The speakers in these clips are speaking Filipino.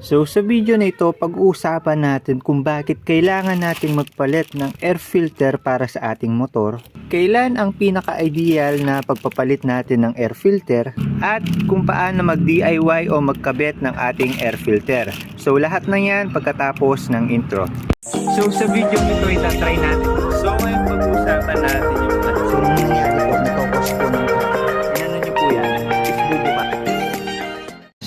So sa video na ito, pag-uusapan natin kung bakit kailangan nating magpalit ng air filter para sa ating motor, kailan ang pinaka-ideal na pagpapalit natin ng air filter, at kung paano mag-DIY o magkabit ng ating air filter. So lahat na yan pagkatapos ng intro. So sa video ito, itatry natin. So ngayon pag-uusapan natin yung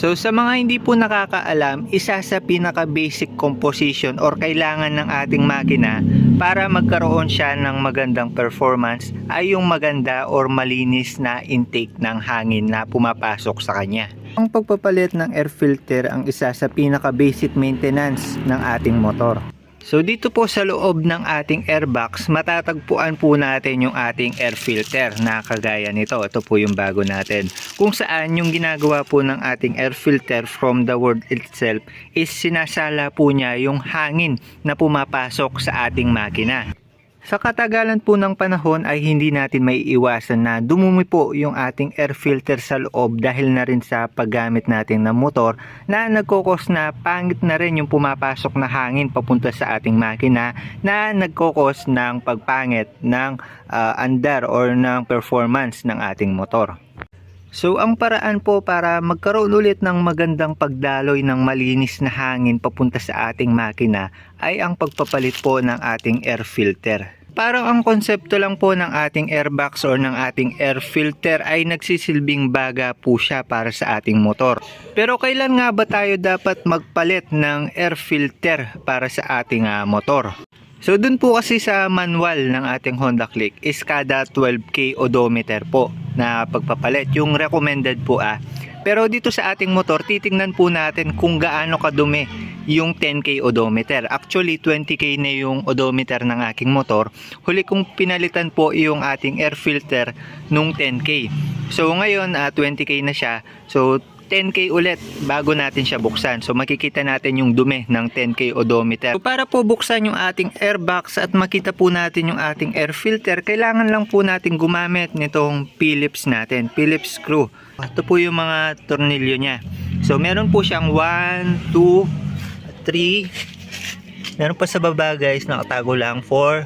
So sa mga hindi po nakakaalam, isa sa pinaka basic composition or kailangan ng ating makina para magkaroon siya ng magandang performance ay yung maganda or malinis na intake ng hangin na pumapasok sa kanya. Ang pagpapalit ng air filter ang isa sa pinaka basic maintenance ng ating motor. So dito po sa loob ng ating airbox, matatagpuan po natin yung ating air filter na kagaya nito. Ito po yung bago natin. Kung saan yung ginagawa po ng ating air filter from the word itself is sinasala po niya yung hangin na pumapasok sa ating makina. Sa katagalan po ng panahon ay hindi natin may iwasan na dumumi po yung ating air filter sa loob dahil na rin sa paggamit natin ng motor na nagkokos na pangit na rin yung pumapasok na hangin papunta sa ating makina na nagkokos ng pagpangit ng ah, andar or ng performance ng ating motor. So ang paraan po para magkaroon ulit ng magandang pagdaloy ng malinis na hangin papunta sa ating makina ay ang pagpapalit po ng ating air filter. Parang ang konsepto lang po ng ating airbox or ng ating air filter ay nagsisilbing baga po siya para sa ating motor. Pero kailan nga ba tayo dapat magpalit ng air filter para sa ating ah, motor? So dun po kasi sa manual ng ating Honda Click is kada 12K odometer po na pagpapalit. Yung recommended po ah. Pero dito sa ating motor, titingnan po natin kung gaano kadumi yung 10K odometer. Actually, 20K na yung odometer ng aking motor. Huli kong pinalitan po yung ating air filter nung 10K. So ngayon, ah, 20K na siya. So 10K ulit bago natin siya buksan. So makikita natin yung dumi ng 10K odometer. So para po buksan yung ating airbox at makita po natin yung ating air filter, kailangan lang po natin gumamit nitong Phillips natin, Phillips screw. Ito po yung mga tornilyo niya. So meron po siyang 1, 2, 3. Meron pa sa baba guys, nakatago lang 4,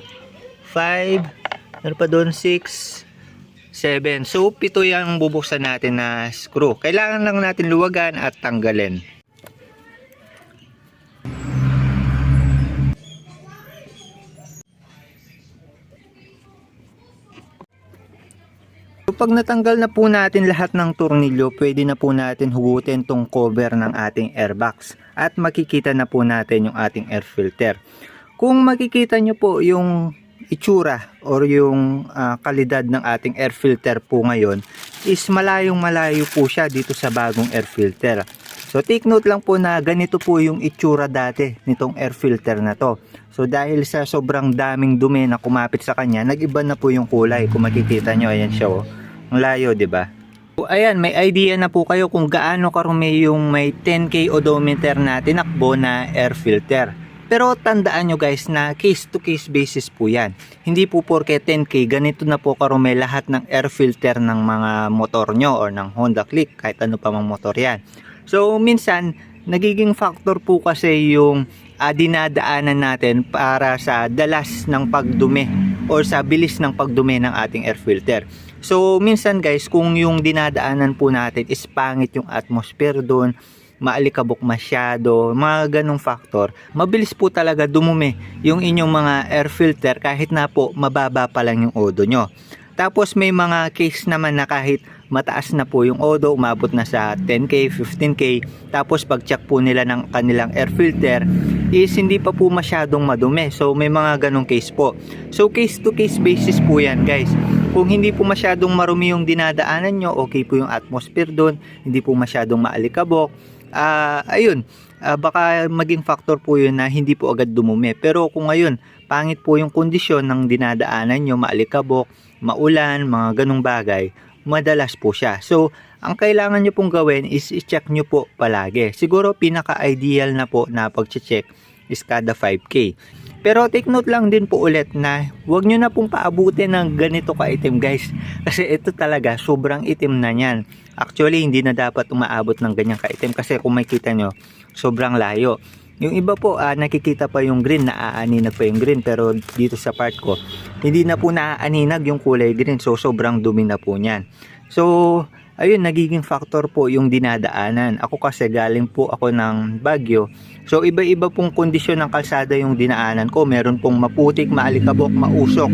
5, meron pa doon 6, 7. So, pito yung bubuksan natin na screw. Kailangan lang natin luwagan at tanggalin. So, pag natanggal na po natin lahat ng tornilyo, pwede na po natin hugutin tong cover ng ating airbox at makikita na po natin yung ating air filter. Kung makikita nyo po yung itsura or yung ah, kalidad ng ating air filter po ngayon is malayong malayo po siya dito sa bagong air filter. So take note lang po na ganito po yung itsura dati nitong air filter na to. So dahil sa sobrang daming dumi na kumapit sa kanya, nag-iba na po yung kulay. Kung makikita nyo, ayan siya oh. Ang layo, 'di ba? So, ayan, may idea na po kayo kung gaano karumi yung may 10K odometer na tinakbo na air filter. Pero tandaan nyo guys na case to case basis po yan. Hindi po porke 10K, ganito na po karumi lahat ng air filter ng mga motor nyo or ng Honda Click, kahit ano pa mang motor yan. So minsan, nagiging factor po kasi yung ah, dinadaanan natin para sa dalas ng pagdumi or sa bilis ng pagdumi ng ating air filter. So minsan guys, kung yung dinadaanan po natin is pangit yung atmosphere doon, maalikabok masyado, mga ganong factor, mabilis po talaga dumumi yung inyong mga air filter kahit na po mababa pa lang yung odo nyo. Tapos may mga case naman na kahit mataas na po yung odo, umabot na sa 10k, 15k, tapos pag check po nila ng kanilang air filter is hindi pa po masyadong madumi. So may mga ganong case po. So case to case basis po yan guys. Kung hindi po masyadong marumi yung dinadaanan nyo, okay po yung atmosphere doon, hindi po masyadong maalikabok, ah ayun, ah, baka maging factor po yun na hindi po agad dumumi. Pero kung ngayon, pangit po yung kondisyon ng dinadaanan nyo, maalikabok, maulan, mga ganong bagay, madalas po siya. So, ang kailangan nyo pong gawin is i-check nyo po palagi. Siguro pinaka-ideal na po na pag-check is kada 5K. Pero take note lang din po ulit na huwag nyo na pong paabutin ng ganito ka-itim guys. Kasi ito talaga sobrang itim na yan. Actually hindi na dapat umaabot ng ganyang kaitim kasi kung makita nyo sobrang layo. Yung iba po, ah, nakikita pa yung green, naaaninag pa yung green. Pero dito sa part ko, hindi na po naaaninag yung kulay green. So, sobrang dumi na po niyan. So, ayun, nagiging factor po yung dinadaanan. Ako kasi galing po ako ng Baguio. So, iba-iba pong kondisyon ng kalsada yung dinaanan ko. Meron pong maputik, maalikabok, mausok.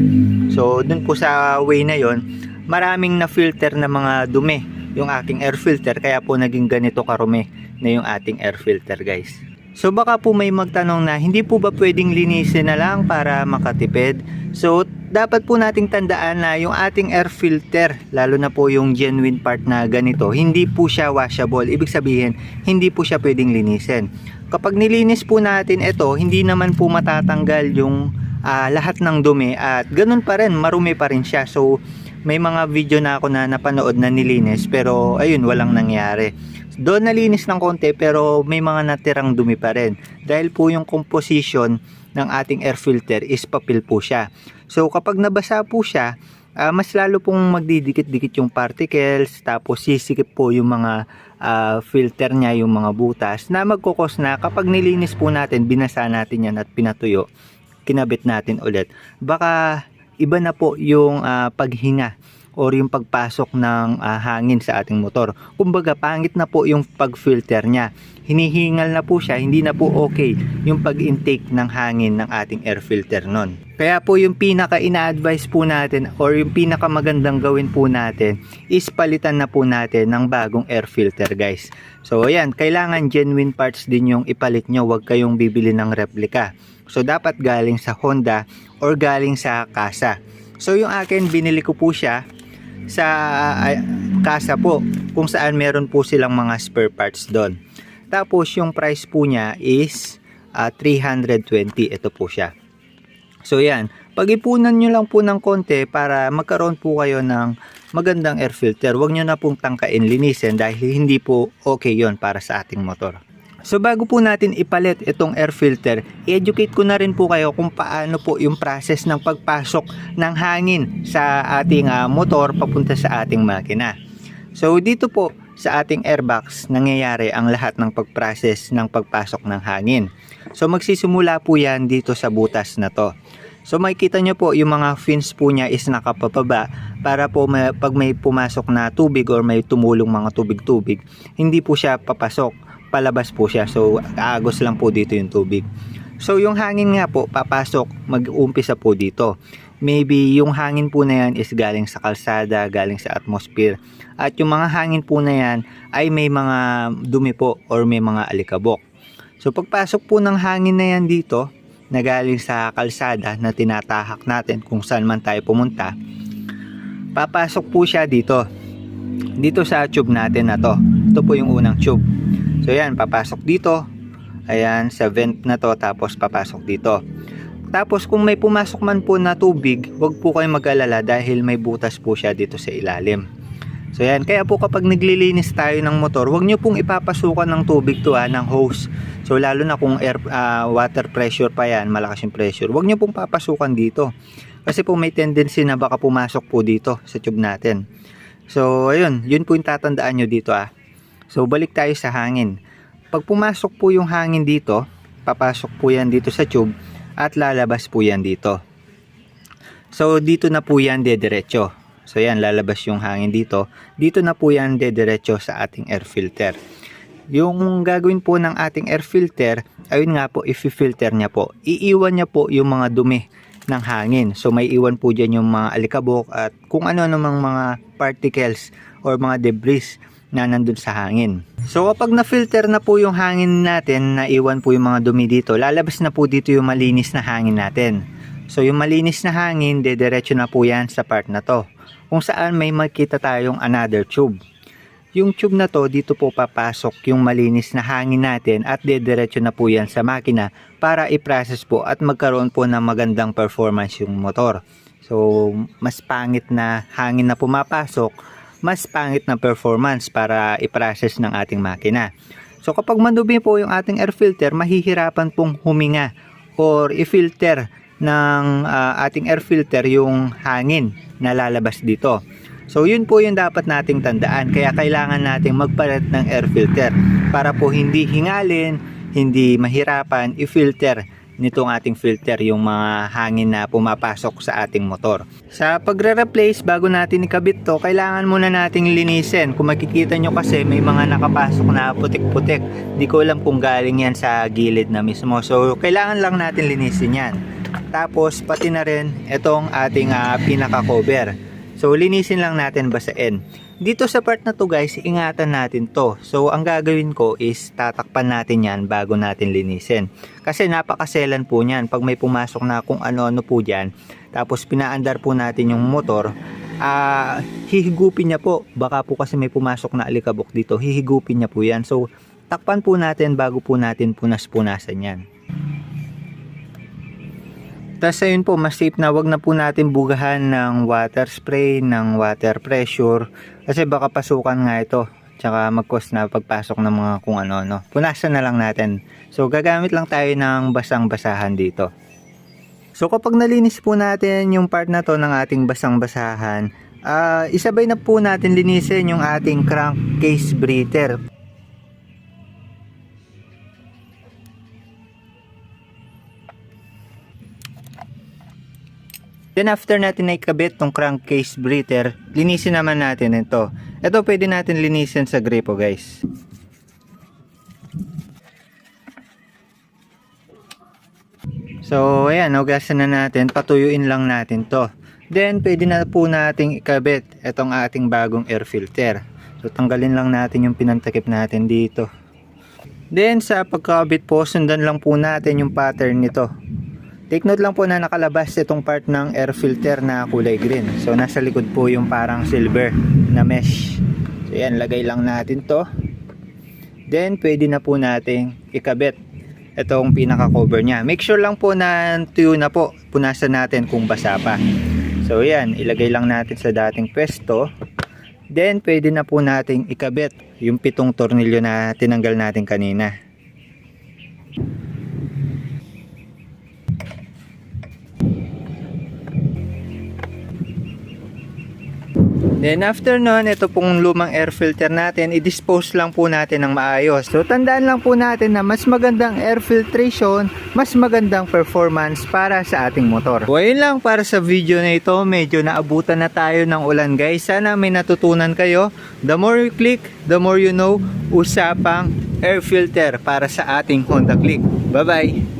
So, dun po sa way na yon maraming na-filter na mga dumi yung aking air filter. Kaya po naging ganito karumi na yung ating air filter guys. So baka po may magtanong na hindi po ba pwedeng linisin na lang para makatipid? So dapat po nating tandaan na yung ating air filter, lalo na po yung genuine part na ganito, hindi po siya washable. Ibig sabihin, hindi po siya pwedeng linisin. Kapag nilinis po natin ito, hindi naman po matatanggal yung ah, lahat ng dumi at ganun pa rin, marumi pa rin siya. So may mga video na ako na napanood na nilinis pero ayun, walang nangyari. Doon nalinis ng konti pero may mga natirang dumi pa rin. Dahil po yung composition ng ating air filter is papel po siya. So kapag nabasa po siya, ah, mas lalo pong magdidikit-dikit yung particles tapos sisikip po yung mga ah, filter niya, yung mga butas na magkukos na kapag nilinis po natin, binasa natin yan at pinatuyo, kinabit natin ulit. Baka iba na po yung ah, paghinga or yung pagpasok ng ah, hangin sa ating motor. Kumbaga, pangit na po yung pag-filter niya. Hinihingal na po siya, hindi na po okay yung pag-intake ng hangin ng ating air filter nun. Kaya po yung pinaka ina-advise po natin or yung pinaka magandang gawin po natin is palitan na po natin ng bagong air filter guys. So ayan, kailangan genuine parts din yung ipalit nyo, huwag kayong bibili ng replica. So dapat galing sa Honda or galing sa Kasa. So yung akin, binili ko po siya sa Kasa po kung saan meron po silang mga spare parts doon. Tapos yung price po niya is ah, 320. Ito po siya. So yan, pag-ipunan nyo lang po ng konti para magkaroon po kayo ng magandang air filter. Huwag nyo na pong tangkain linisin dahil hindi po okay yon para sa ating motor. So bago po natin ipalit itong air filter, i-educate ko na rin po kayo kung paano po yung process ng pagpasok ng hangin sa ating ah, motor papunta sa ating makina. So dito po sa ating airbox nangyayari ang lahat ng pag-process ng pagpasok ng hangin. So magsisimula po yan dito sa butas na to. So makikita nyo po yung mga fins po niya is nakapapaba para po may, pag may pumasok na tubig or may tumulong mga tubig-tubig, hindi po siya papasok, palabas po siya. So aagos lang po dito yung tubig. So yung hangin nga po papasok, mag-uumpisa po dito. Maybe yung hangin po na yan is galing sa kalsada, galing sa atmosphere. At yung mga hangin po na yan ay may mga dumi po or may mga alikabok. So pagpasok po ng hangin na yan dito, na galing sa kalsada na tinatahak natin kung saan man tayo pumunta, papasok po siya dito. Dito sa tube natin na to. Ito po yung unang tube. So yan, papasok dito. Ayan, sa vent na to tapos papasok dito. Tapos kung may pumasok man po na tubig, wag po kayong mag-alala dahil may butas po siya dito sa ilalim. So yan, kaya po kapag naglilinis tayo ng motor, wag nyo pong ipapasukan ng tubig to ha, ng hose. So lalo na kung air, ah, water pressure pa yan, malakas yung pressure, wag nyo pong papasukan dito. Kasi po may tendency na baka pumasok po dito sa tube natin. So ayun, yun po yung tatandaan nyo dito ah. So balik tayo sa hangin. Pag pumasok po yung hangin dito, papasok po yan dito sa tube at lalabas po yan dito. So dito na po yan dediretso. So yan, lalabas yung hangin dito. Dito na po yan dediretso sa ating air filter. Yung gagawin po ng ating air filter, ayun nga po, i-filter niya po. Iiwan niya po yung mga dumi ng hangin. So may iwan po dyan yung mga alikabok at kung ano namang mga particles or mga debris na nandun sa hangin. So kapag na-filter na po yung hangin natin, na iwan po yung mga dumi dito, lalabas na po dito yung malinis na hangin natin. So yung malinis na hangin, dediretso na po yan sa part na to. Kung saan may makita tayong another tube. Yung tube na to, dito po papasok yung malinis na hangin natin at dediretso na po yan sa makina para i-process po at magkaroon po ng magandang performance yung motor. So, mas pangit na hangin na pumapasok, mas pangit na performance para i-process ng ating makina. So, kapag mandumi po yung ating air filter, mahihirapan pong huminga or i-filter ng ah, ating air filter yung hangin na lalabas dito. So yun po yung dapat nating tandaan. Kaya kailangan nating magpalit ng air filter para po hindi hingalin hindi mahirapan i-filter nitong ating filter yung mga hangin na pumapasok sa ating motor. Sa pagre-replace bago natin ikabit to, kailangan muna nating linisin. Kung makikita nyo kasi may mga nakapasok na putik-putik. Hindi ko alam kung galing yan sa gilid na mismo. So kailangan lang natin linisin yan. Tapos pati na rin itong ating ah, pinaka-cover. So linisin lang natin basain. Dito sa part na to guys, ingatan natin to. So ang gagawin ko is tatakpan natin yan bago natin linisin. Kasi napakaselan po niyan. Pag may pumasok na kung ano-ano po dyan, tapos pinaandar po natin yung motor, ah hihigupin niya po. Baka po kasi may pumasok na alikabok dito, hihigupin niya po yan. So takpan po natin bago po natin punas-punasan yan. Tapos ayun po, mas safe na wag na po natin bugahan ng water spray, ng water pressure. Kasi baka pasukan nga ito. Tsaka mag-cause na pagpasok ng mga kung ano-ano. Punasan na lang natin. So gagamit lang tayo ng basang-basahan dito. So kapag nalinis po natin yung part na to ng ating basang-basahan, ah isabay na po natin linisin yung ating crankcase breather. Then after natin na ikabit tong crankcase breather, linisin naman natin ito. Ito pwede natin linisin sa gripo guys. So ayan, hugasan na natin, patuyuin lang natin to. Then pwede na po nating ikabit itong ating bagong air filter. So tanggalin lang natin yung pinantakip natin dito. Then sa pagkabit po, sundan lang po natin yung pattern nito. Take note lang po na nakalabas itong part ng air filter na kulay green. So nasa likod po yung parang silver na mesh. So yan, lagay lang natin to. Then pwede na po nating ikabit itong pinaka cover niya. Make sure lang po na tuyo na po. Punasan natin kung basa pa. So yan, ilagay lang natin sa dating pwesto. Then pwede na po nating ikabit yung pitong tornilyo na tinanggal natin kanina. Then after nun, ito pong lumang air filter natin, i-dispose lang po natin ng maayos. So tandaan lang po natin na mas magandang air filtration, mas magandang performance para sa ating motor. So ayun lang para sa video na ito, medyo naabutan na tayo ng ulan guys. Sana may natutunan kayo. The more you click, the more you know, usapang air filter para sa ating Honda Click. Bye bye!